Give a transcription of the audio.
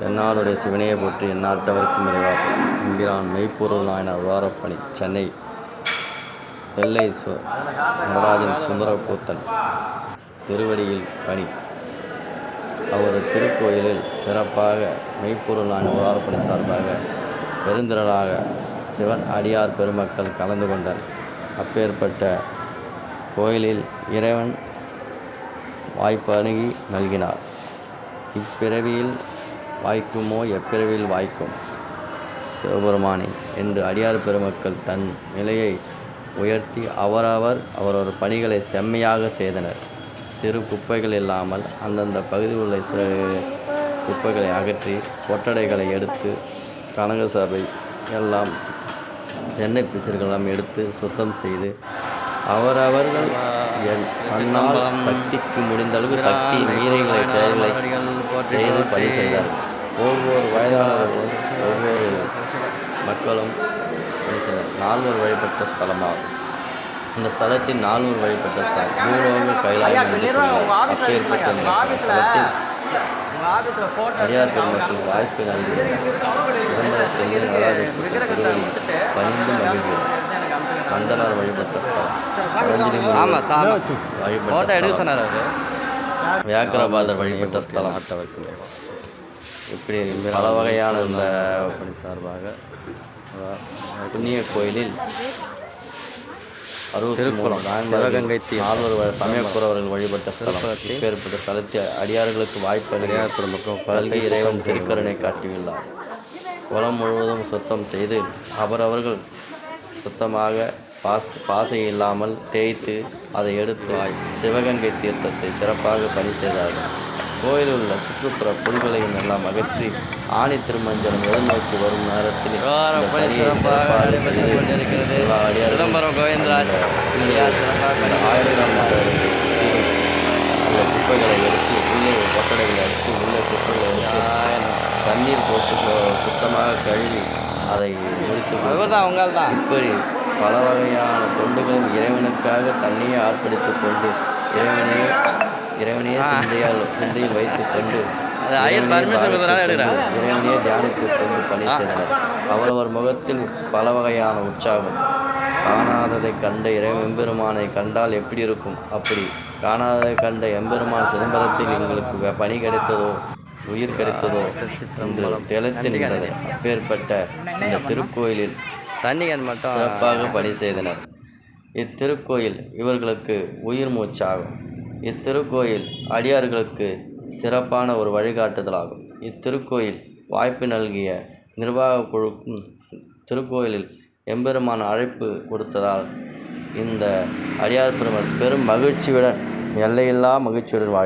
தென்னாடுடைய சிவனையை போற்றி எந்நாட்டவர்க்கும் இறைவா. என்கிறான் மெய்ப்பொருள் நாயனார் வாரப்பணி சென்னை. வெள்ளை சு நடராஜன் சுந்தரக்கூத்தன் திருவடியில் பணி. அவரது திருக்கோயிலில் சிறப்பாக மெய்ப்பொருள் நாயன வாரப்பணி சார்பாக பெருந்திரளாக சிவன் அடியார் பெருமக்கள் கலந்து கொண்டனர். அப்பேற்பட்ட கோயிலில் இறைவன் வாய்ப்பு அணுகி நல்கினார். இப்பிறவியில் வாய்க்குமோ எப்பிறவியில் வாய்க்கும்? சிவபெருமானே என்று அடியார் பெருமக்கள் தன் நிலையை உயர்த்தி அவரவர் அவரவர் பணிகளை செம்மையாக செய்தனர். சிறு குப்பைகள் இல்லாமல் அந்தந்த பகுதியில் உள்ள சிறு குப்பைகளை அகற்றி கொட்டடைகளை எடுத்து கனக சபை எல்லாம் எண்ணெய் பிசிறுகளெல்லாம் எடுத்து சுத்தம் செய்து அவரவர்கள் என் தன்னால் சக்திக்கு முடிந்த அளவு சக்தி நீரைகளை செயல்களை செய்து பணி செய்தார். ஒவ்வொரு வயதானவர்களும் ஒவ்வொரு மக்களும் நால்வர் வழிபட்ட ஸ்தலமாகும் இந்த ஸ்தலத்தின் நால்வர் வழிபட்ட ஸ்தலம். பூலோக கைலாயம் அப்பேற்பட்ட ஸ்தலத்தில் அடியார் பெருமக்கள் வாய்ப்பு நல்கி சிதம்பரத்தில் நடராஜருக்கு திருவடி பணிந்து மகிழ்கிறோம் கந்தனார் வழிபட்ட ஸ்தலம். வழிபட்ட வியாக்கிரபாதர் வழிபட்ட ஸ்தலம் இப்படி பல வகையான இந்த பணி சார்பாக புண்ணிய கோயிலில் திருக்குளம் சிவகங்கை நால்வர் சமயக்குறவர்கள் வழிபட்ட ஸ்தலம். இப்பேற்பட்ட ஸ்தலத்தை அடியார்களுக்கு வாய்ப்பு அளிக்க பல்கை இறைவன் திருக்கருணை காட்டியுள்ளார். குளம் முழுவதும் சுத்தம் செய்து அவரவர்கள் சுத்தமாக பாஸ் பாசை இல்லாமல் தேய்த்து அதை எடுத்து சிவகங்கை தீர்த்தத்தை சிறப்பாக பணி செய்தார்கள். கோயிலில் உள்ள சுற்றுப்புற புல்களையும் எல்லாம் அகற்றி ஆணி திருமஞ்சனம் எதிர்நோக்கி வரும் நேரத்தில் சிதம்பரம் கோவிந்தராஜ் சிறப்பாக அந்த குப்பைகளை எடுத்து உள்ளே கொட்டடைகளை அடித்து உள்ளே குப்பைகளை எடுத்து தண்ணீர் போட்டு சுத்தமாக கழுவி அதை முடித்து தான் உங்கள் தான் இப்படி பல வகையான தொண்டுகளும் இறைவனுக்காக தன்னையே ஆர்ப்பணித்துக் கொண்டு இறைவனையே இறைவனையே சிந்தையால் சிந்தையில் வைத்துக் கொண்டு அது ஐயர் இறைவனையே கொண்டு பணி செய்தனர். அவரவர் முகத்தில் பல வகையான உற்சாகம். காணாததை கண்ட இறைவன் எம்பெருமானை கண்டால் எப்படி இருக்கும்? அப்படி. காணாததை கண்ட எம்பெருமான் சிதம்பரத்தில் எங்களுக்கு பணி கிடைத்ததோ? உயிர் கிடைத்ததோ? திளைத்து நின்றது அப்பேற்பட்ட இந்த திருக்கோயிலில் தண்ணி கேன் மட்டும் சிறப்பாக பணி செய்தனர். இத்திருக்கோயில் இவர்களுக்கு உயிர் மூச்சாகும். இத்திருக்கோயில் அடியார்களுக்கு சிறப்பான ஒரு வழிகாட்டுதலாகும். இத்திருக்கோயில் வாய்ப்பு நல்கிய நிர்வாக குழுக்கும் திருக்கோயிலில் எம்பெருமான் அழைப்பு கொடுத்ததால் இந்த அடியார் பெருமர் பெரும் மகிழ்ச்சியுடன் எல்லையில்லா மகிழ்ச்சியுடன் வாழ்